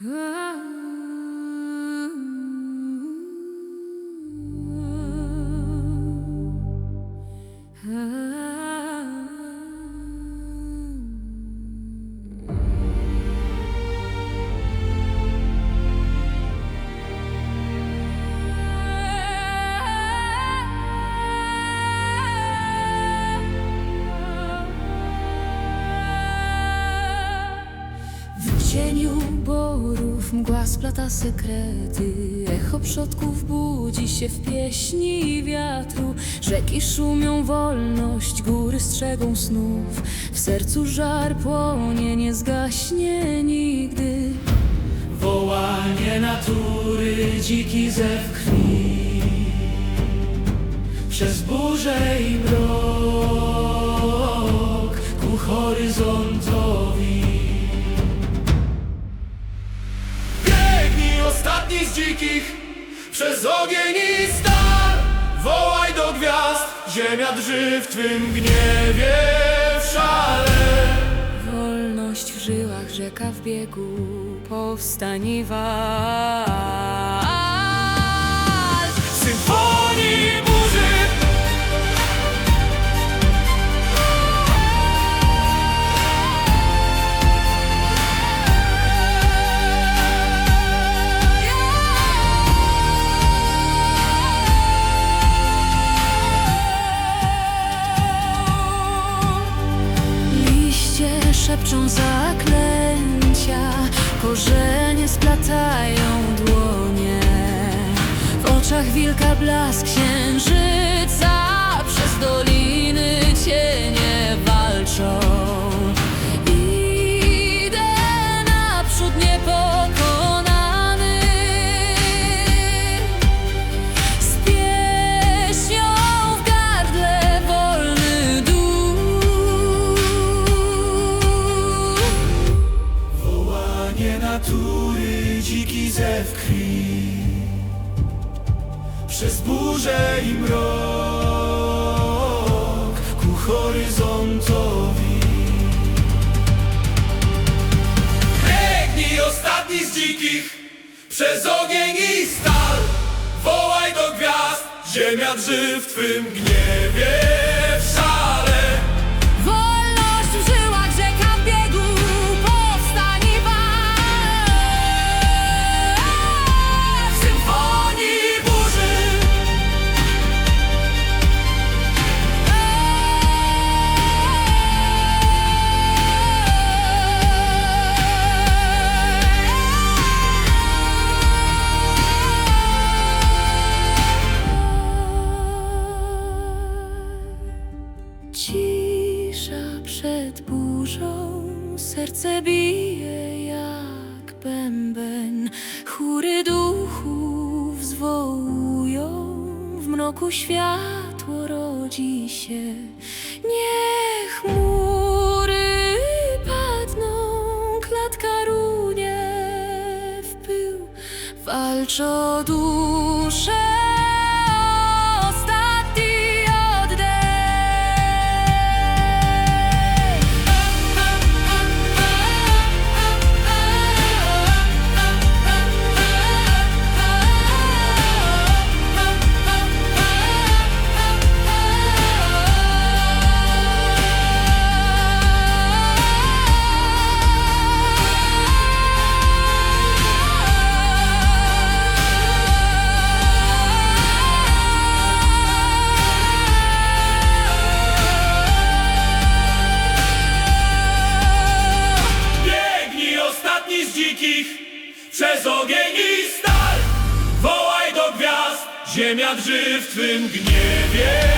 W cieniu borów mgła splata sekrety. Echo przodków budzi się w pieśni wiatru. Rzeki szumią wolność, góry strzegą snów. W sercu żar płonie, nie zgaśnie nigdy. Wołanie natury, dziki zew krwi. Przez burzę i mrok Ku horyzontowi ostatni z dzikich. Przez ogień i stal Wołaj do gwiazd. Ziemia drży w twym gniewie w szale. Wolność w żyłach, rzeka w biegu Powstań i walcz. Symfonii zaklęcia, korzenie splatają dłonie. W oczach wilka blask księżyca, Przez burzę i mrok Ku horyzontowi. Biegnij ostatni z dzikich Przez ogień i stal. Wołaj do gwiazd Ziemia drży w twym gniewie Cisza przed burzą Serce bije jak bęben. Chóry duchów zwołują W mroku światło rodzi się. Nie chmury padną Klatka runie w pył. Walcz o duszę Przez ogień i stal. Wołaj do gwiazd Ziemia drży w twym gniewie